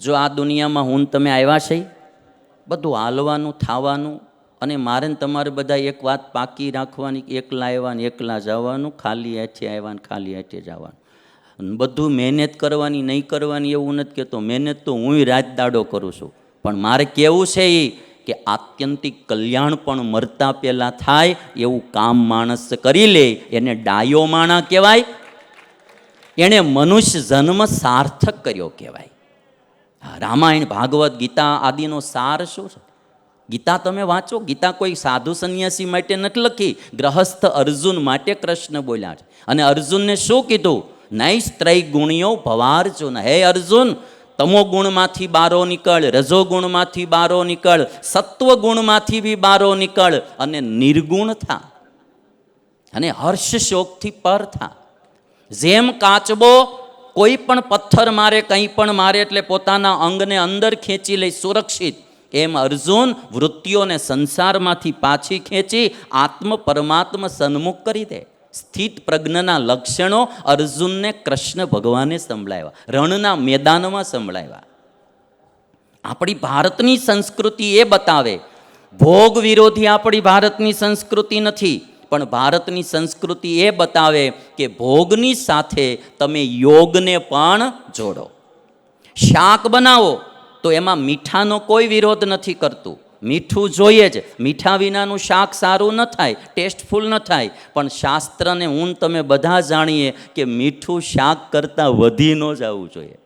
જો આ દુનિયામાં હું તમે આવ્યા છે? બધું હાલવાનું, થાવાનું અને મારે તમારે બધા એક વાત પાકી રાખવાની એકલા આવ્યા ને એકલા જવાનું, ખાલી હાથે આવ્યા ખાલી હાથે જવાનું. બધું મહેનત કરવાની, નહીં કરવાની એવું નથી કહેતો. મહેનત તો હું રાત દાડો કરું છું. પણ મારે કેવું છે એ કે આત્યંતિક કલ્યાણ પણ મરતા પહેલાં થાય એવું કામ માણસ કરી લે, એને ડાયો માણા કહેવાય. એણે મનુષ્ય જન્મ સાર્થક કર્યો કહેવાય. રામાયણ, ભાગવત, ગીતા આદિનો સાર શું છે? ગીતા તમે વાંચો, ગીતા કોઈ સાધુ સંન્યાસી માટે નથી લખી, ગ્રહસ્થ અર્જુન માટે કૃષ્ણ બોલ્યા છે. અને અર્જુનને શું કીધું? નૈસ ત્રય ગુણિયો ભવાર્જુન હે અર્જુન, તમો ગુણમાંથી બારો નીકળ, રજો ગુણમાંથી બારો નીકળ, સત્વ ગુણમાંથી બી બારો નીકળ અને નિર્ગુણ થા. અને હર્ષ શોકથી પર થા. જેમ કાચબો કોઈ પણ પથ્થર મારે, કંઈ પણ મારે એટલે પોતાના અંગને અંદર ખેંચી લઈ સુરક્ષિત. એમ અર્જુન વૃત્તિઓને સંસારમાંથી પાછી ખેંચી આત્મ પરમાત્મ સન્મુખ કરી દે. સ્થિત પ્રજ્ઞના લક્ષણો અર્જુનને કૃષ્ણ ભગવાને સંભળાવ્યા. રણના મેદાનમાં સંભળાવ્યા. આપણી ભારતની સંસ્કૃતિ એ બતાવે. ભોગ વિરોધી આપણી ભારતની સંસ્કૃતિ નથી. પણ ભારતની સંસ્કૃતિ એ બતાવે કે ભોગની સાથે તમે યોગને પણ જોડો. શાક બનાવો તો એમાં મીઠાનો કોઈ વિરોધ નથી કરતું. મીઠું જોઈએ જ. મીઠા વિનાનું શાક સારું ન થાય, ટેસ્ટફુલ ન થાય. પણ શાસ્ત્રને ઊન તમે બધા જાણીએ કે મીઠું શાક કરતાં વધી ન જવું જોઈએ.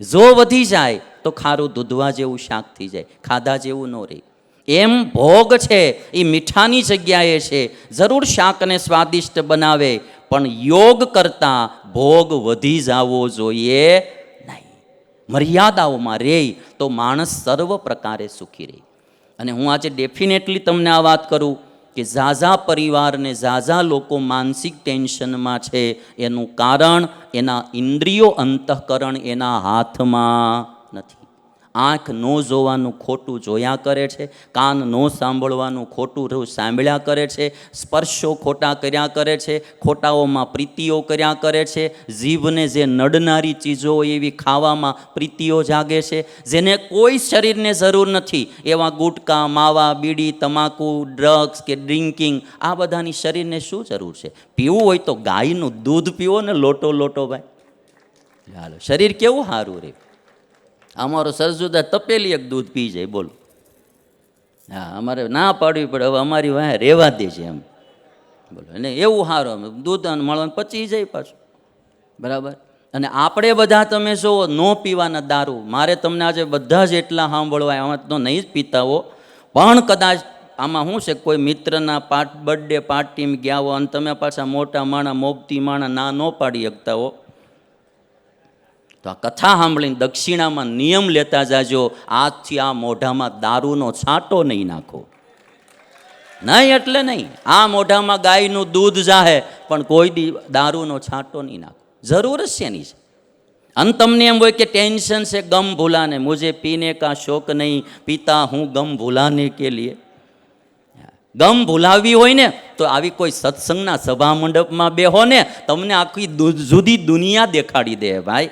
જો વધી જાય તો ખારું દૂધવા જેવું શાક થઈ જાય, ખાધા જેવું ન રહે. એમ ભોગ છે એ મીઠાની જગ્યાએ છે. જરૂર શાકને સ્વાદિષ્ટ બનાવે, પણ યોગ કરતાં ભોગ વધી જવો જોઈએ નહીં. મર્યાદાઓમાં રહે તો માણસ સર્વ પ્રકારે સુખી રહે અને હું આજે ડેફિનેટલી તમને આ વાત કરું કે ઝાઝા પરિવારને ઝાઝા લોકો માનસિક ટેન્શનમાં છે, એનું કારણ, એના ઇન્દ્રિયો અંતઃકરણ એના હાથમાં નથી. આંખ ન જોવાનું ખોટું જોયા કરે છે, કાન ન સાંભળવાનું ખોટું સાંભળ્યા કરે છે, સ્પર્શો ખોટા કર્યા કરે છે, ખોટાઓમાં પ્રીતિઓ કર્યા કરે છે, જીભને જે નડનારી ચીજો હોય એવી ખાવામાં પ્રીતિઓ જાગે છે, જેને કોઈ શરીરને જરૂર નથી, એવા ગુટકા, માવા, બીડી, તમાકુ ડ્રગ્સ કે ડ્રિંકિંગ આ બધાની શરીરને શું જરૂર છે? પીવું હોય તો ગાયનું દૂધ પીવો ને લોટો લોટો ભાઈ. ચાલો શરીર કેવું સારું રહે? અમારો સરજુદા તપેલી એક દૂધ પી જાય, બોલો. હા, અમારે ના પાડવી પડે, હવે અમારી વાંહે રહેવા દે છે એમ. બોલો, અને એવું સારું અમે, દૂધ અને મળવાનું પચી જાય પાછું. બરાબર? અને આપણે બધા તમે જુઓ ન પીવાના દારૂ. મારે તમને આજે બધા જ એટલા સાંભળવા આમાં તો નહીં જ પીતા હો. પણ કદાચ આમાં શું છે, કોઈ મિત્રના પાર્ટ બર્થડે પાર્ટીમાં ગયા હો, અને તમે પાછા મોટા માણા મોગતી માણા ના ન પાડી શકતા હો. તો આ કથા સાંભળીને દક્ષિણામાં નિયમ લેતા જાજો, આજથી આ મોઢામાં દારૂનો છાંટો નહીં નાખો. નહીં એટલે નહીં, આ મોઢામાં ગાયનું દૂધ જાહે, પણ કોઈ દી દારૂનો છાંટો નહીં નાખો. જરૂર જ શેની છે? અને તમને એમ હોય કે ટેન્શન છે, ગમ ભૂલાને. મુજે પીને કા શોક નહીં, પીતા હું ગમ ભૂલાને કે લીએ ગમ ભૂલાવી હોય ને, તો આવી કોઈ સત્સંગના સભા મંડપમાં બેહો ને, તમને આખી જુદી દુનિયા દેખાડી દે, ભાઈ.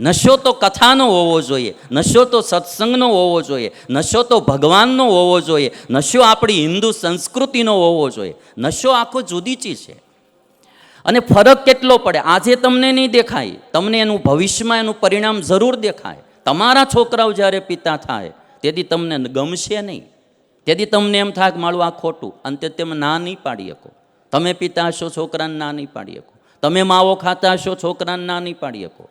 નશો તો કથાનો હોવો જોઈએ, નશો તો સત્સંગનો હોવો જોઈએ, નશો તો ભગવાનનો હોવો જોઈએ, નશો આપણી હિન્દુ સંસ્કૃતિનો હોવો જોઈએ. નશો આખો જુદી ચીજ છે. અને ફરક કેટલો પડે? આજે તમને નહીં દેખાય, તમને એનું ભવિષ્યમાં એનું પરિણામ જરૂર દેખાય. તમારા છોકરાઓ જ્યારે પિતા થાય, તેથી તમને ગમશે નહીં. તેથી તમને એમ થાય કે મારું આ ખોટું, અને તે તમે ના નહીં પાડી શકો. તમે પિતા હશો, છોકરાને ના નહીં પાડી શકો. તમે માવો ખાતા હશો, છોકરાને ના નહીં પાડી શકો.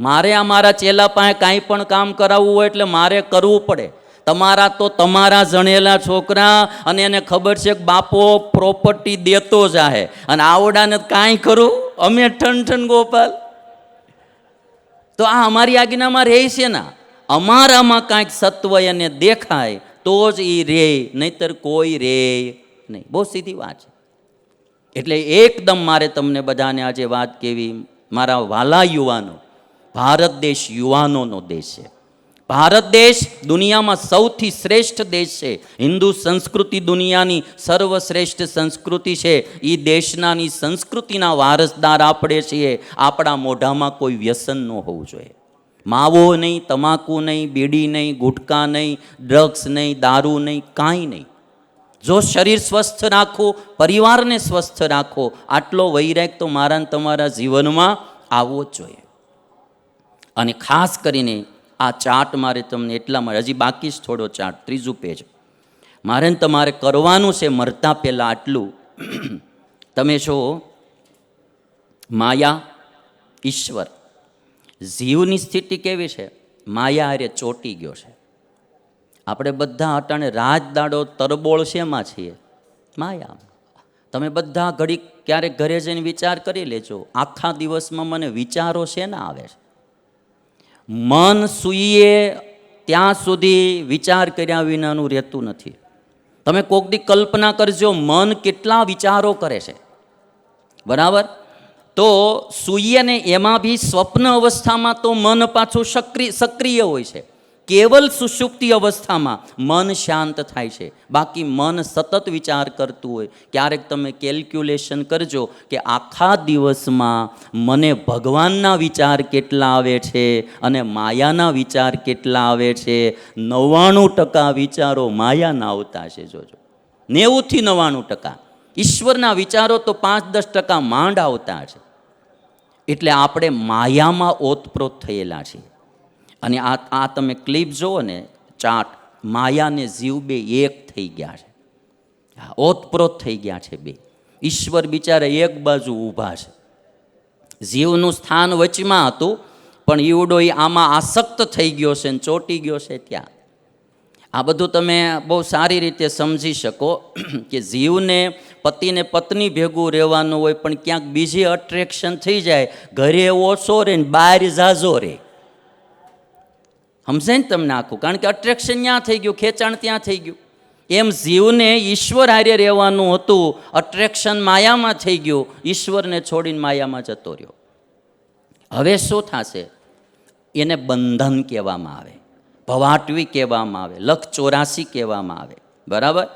મારે આ મારા ચેલા પાસે કાંઈ પણ કામ કરાવવું હોય એટલે મારે કરવું પડે. તમારા તો તમારા જણેલા છોકરા અને એને ખબર છે કે બાપો પ્રોપર્ટી દેતો જાહે. અને આવડાને કાંઈ કરું અમે ઠન ઠન ગોપાલ. તો આ અમારી આજ્ઞામાં રહે છે ને. અમારામાં કાંઈક સત્વ એને દેખાય, તો જ એ રે, નહીતર કોઈ રે નહીં. બહુ સીધી વાત છે. એટલે એકદમ મારે તમને બધાને આજે વાત કેવી, મારા વાલા યુવાનો ભારત દેશ યુવાનોનો દેશ છે. ભારત દેશ દુનિયામાં સૌથી શ્રેષ્ઠ દેશ છે. હિન્દુ સંસ્કૃતિ દુનિયાની સર્વશ્રેષ્ઠ સંસ્કૃતિ છે. એ દેશનાની સંસ્કૃતિના વારસદાર આપણે છીએ. આપણા મોઢામાં કોઈ વ્યસન ન હોવું જોઈએ. માવો નહીં, તમાકુ નહીં, બીડી નહીં, ગુટકા નહીં, ડ્રગ્સ નહીં, દારૂ નહીં, કાંઈ નહીં. જો શરીર સ્વસ્થ રાખો, પરિવારને સ્વસ્થ રાખો, આટલો વૈરાગ તો મારા તમારા જીવનમાં આવવો જ જોઈએ. અને ખાસ કરીને આ ચાર્ટ મારે તમને એટલા માટે હજી બાકી જ થોડો ચાર્ટ ત્રીજું પેજ મારે તમારે કરવાનું છે મરતા પહેલાં આટલું. તમે છો માયા ઈશ્વર. જીવની સ્થિતિ કેવી છે? માયા હારે ચોટી ગયો છે. આપણે બધા અટાણે રાજ દાડો તરબોળ શેમાં છીએ? માયા. તમે બધા ઘડી ક્યારેક ઘરે જઈને વિચાર કરી લેજો. આખા દિવસમાં મને વિચારો શેના આવે છે? મન સૂઈએ ત્યાં સુધી વિચાર કર્યા વિનાનું રહેતું નથી. તમે કોકની કલ્પના કરજો, મન કેટલા વિચારો કરે છે. બરાબર? તો સૂઈએ ને એમાં બી સ્વપ્ન અવસ્થામાં તો મન પાછું સક્રિય સક્રિય હોય છે. કેવલ સુષુપ્તિ અવસ્થામાં મન શાંત થાય છે. બાકી મન સતત વિચાર કરતું હોય, ક્યારેક તમે કેલ્ક્યુલેશન કરજો કે આખા દિવસમાં મને ભગવાનના વિચાર કેટલા આવે છે અને માયાના વિચાર કેટલા આવે છે. નવ્વાણું ટકા વિચારો માયાના આવતા છે, જોજો. નેવુંથી નવ્વાણું ટકા. ઈશ્વરના વિચારો તો પાંચ દસ ટકા માંડ આવતા છે. એટલે આપણે માયામાં ઓતપ્રોત થયેલા છીએ. અને આ આ તમે ક્લિપ જુઓ ને, ચાટ માયાને જીવ બે એક થઈ ગયા છે. ઓતપ્રોત થઈ ગયા છે બે. ઈશ્વર બિચારા એક બાજુ ઊભા છે. જીવનું સ્થાન વચમાં હતું, પણ ઈવડો એ આમાં આસક્ત થઈ ગયો છે ને ચોટી ગયો છે ત્યાં. આ બધું તમે બહુ સારી રીતે સમજી શકો કે જીવને પતિને પત્ની ભેગું રહેવાનું હોય, પણ ક્યાંક બીજી અટ્રેક્શન થઈ જાય. ઘરે ઓછો રહે ને બહાર ઝાઝો રહે સમજે ને તમને આખું કારણ કે અટ્રેક્શન ત્યાં થઈ ગયું, ખેંચાણ ત્યાં થઈ ગયું. એમ જીવને ઈશ્વર હારે રહેવાનું હતું અટ્રેક્શન માયામાં થઈ ગયું, ઈશ્વરને છોડીને માયામાં જતો રહ્યો. હવે શું થશે? એને બંધન કહેવામાં આવે, ભવાટવી કહેવામાં આવે, લખ ચોરાસી કહેવામાં આવે. બરાબર?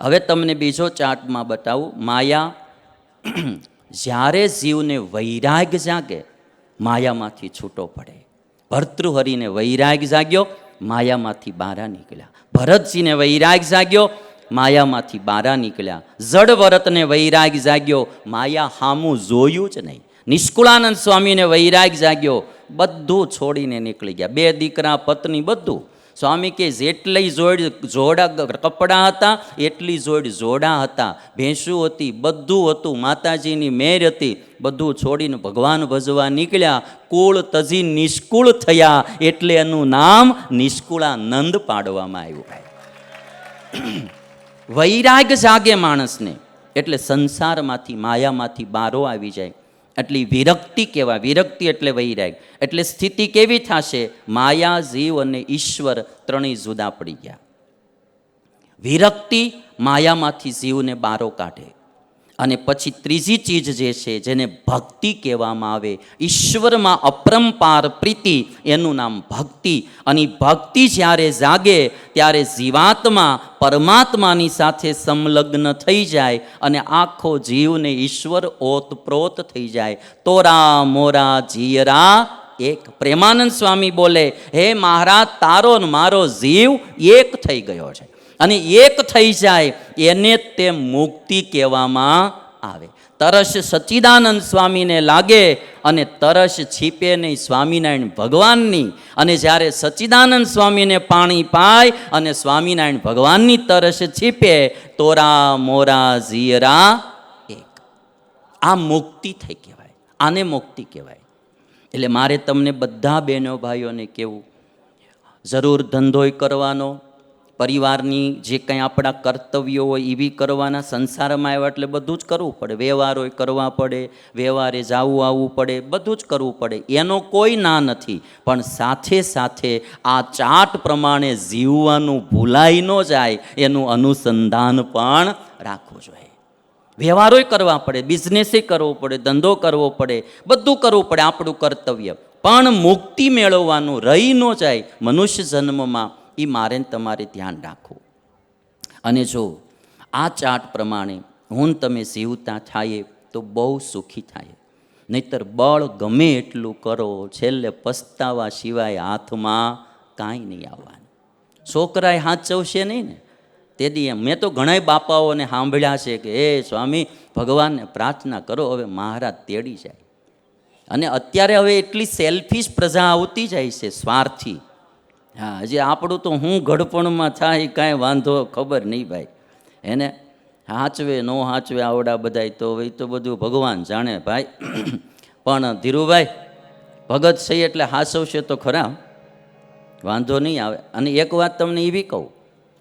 હવે તમને બીજો ચાર્ટમાં બતાવું, માયા જ્યારે જીવને વૈરાગ જાગે, માયામાંથી છૂટો પડે. ભર્તૃહરિને વૈરાગ જાગ્યો, માયામાંથી બારા નીકળ્યા. ભરતસિંહને વૈરાગ જાગ્યો, માયામાંથી બારા નીકળ્યા. જડ ભરતને વૈરાગ જાગ્યો, માયા હામું જોયું જ નહીં. નિષ્કુળાનંદ સ્વામીને વૈરાગ જાગ્યો, બધું છોડીને નીકળી ગયા. બે દીકરા, પત્ની, બધું. સ્વામી કે જેટલી જોડ જોડા કપડાં હતા, એટલી જોડ જોડા હતા. ભેંસું હતી, બધું હતું, માતાજીની મેર હતી. બધું છોડીને ભગવાન ભજવા નીકળ્યા. કુળ તજી નિષ્કુળ થયા. એટલે એનું નામ નિષ્કુળાનંદ પાડવામાં આવ્યું. વૈરાગ જાગે માણસને. એટલે સંસારમાંથી, માયામાંથી બારો આવી જાય. એટલી વિરક્તિ કહેવાય. વિરક્તિ એટલે વૈરાગ. એટલે સ્થિતિ કેવી થશે? માયા, જીવ અને ઈશ્વર ત્રણેય જુદા પડી ગયા. વિરક્તિ માયામાંથી જીવને બારો કાઢે. અને પછી ત્રીજી ચીજ જે છે, જેને ભક્તિ કહેવામાં આવે, ઈશ્વરમાં અપરંપાર પ્રીતિ, એનું નામ ભક્તિ. અને ભક્તિ જ્યારે જાગે, ત્યારે જીવાત્મા પરમાત્માની સાથે સંલગ્ન થઈ જાય અને આખો જીવને ઈશ્વર ઓતપ્રોત થઈ જાય. તોરા મોરા જીયરા એક પ્રેમાનંદ સ્વામી બોલે, હે મહારાજ, તારો મારો જીવ એક થઈ ગયો છે. અને એક થઈ જાય, એને તે મુક્તિ કહેવામાં આવે. તરસ સચ્ચિદાનંદ સ્વામીને લાગે અને તરસ છીપે નહીં સ્વામિનારાયણ ભગવાનની. અને જ્યારે સચ્ચિદાનંદ સ્વામીને પાણી પાય અને સ્વામિનારાયણ ભગવાનની તરસ છીપે તોરા મોરા ઝીરા એક. આ મુક્તિ થઈ કહેવાય. આને મુક્તિ કહેવાય. એટલે મારે તમને બધા બહેનો ભાઈઓને કહેવું. જરૂર ધંધોય કરવાનો પરિવારની જે કંઈ આપણા કર્તવ્યો હોય એ બી કરવાના, સંસારમાં આવ્યા એટલે બધું જ કરવું પડે. વ્યવહારોય કરવા પડે, વ્યવહારે જાવું આવવું પડે, બધું જ કરવું પડે. એનો કોઈ ના નથી. પણ સાથે સાથે આ ચાટ પ્રમાણે જીવવાનું ભૂલાઈ ન જાય, એનું અનુસંધાન પણ રાખવું જોઈએ. વ્યવહારોય કરવા પડે બિઝનેસે કરવો પડે, ધંધો કરવો પડે, બધું કરવું પડે આપણું કર્તવ્ય. પણ મુક્તિ મેળવવાનું રહી ન જાય મનુષ્ય જન્મમાં એ મારે તમારે ધ્યાન રાખવું. અને જો આ ચાર્ટ પ્રમાણે હું તમે જીવતા થાય તો બહુ સુખી થાય નહીતર બળ ગમે એટલું કરો, છેલ્લે પસ્તાવા સિવાય હાથમાં કાંઈ નહીં આવવાનું. છોકરાએ હાચવશે નહીં ને? તેથી એમ. મેં તો ઘણાય બાપાઓને સાંભળ્યા છે કે, એ સ્વામી, ભગવાનને પ્રાર્થના કરો, હવે મહારાજ તેડી જાય. અને અત્યારે હવે એટલી સેલ્ફિશ પ્રજા આવતી જાય છે સ્વાર્થી. હા, હજી આપણું તો હું ઘડપણમાં થાય કાંઈ વાંધો ખબર નહીં ભાઈ. એને હાચવે, નો હાચવે આવડા બધાય તો એ તો બધું ભગવાન જાણે ભાઈ. પણ ધીરુભાઈ, ભગત સહી એટલે હાસવશે તો ખરા. વાંધો નહીં આવે. અને એક વાત તમને એવી કહું.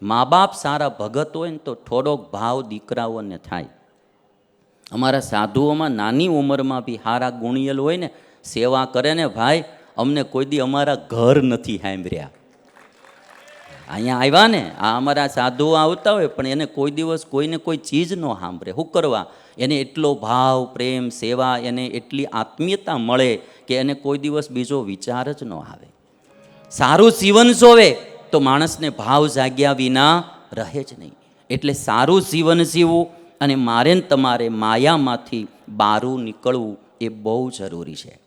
મા બાપ સારા ભગત હોય ને તો થોડોક ભાવ દીકરાઓને થાય. અમારા સાધુઓમાં નાની ઉંમરમાં બી હારા ગુણિયલ હોય ને, સેવા કરે ને ભાઈ, અમને કોઈ દી અમારા ઘર નથી સાંભળ્યા. અહીંયા આવ્યા ને, આ અમારા સાધુઓ આવતા હોય, પણ એને કોઈ દિવસ કોઈને કોઈ ચીજ ન સાંભળે. શું કરવા? એને એટલો ભાવ, પ્રેમ, સેવા, એને એટલી આત્મીયતા મળે કે એને કોઈ દિવસ બીજો વિચાર જ ન આવે. સારું જીવન જોવે તો માણસને ભાવ જાગ્યા વિના રહે જ નહીં. એટલે સારું જીવન જીવવું અને મારે તમારે માયામાંથી બારું નીકળવું એ બહુ જરૂરી છે.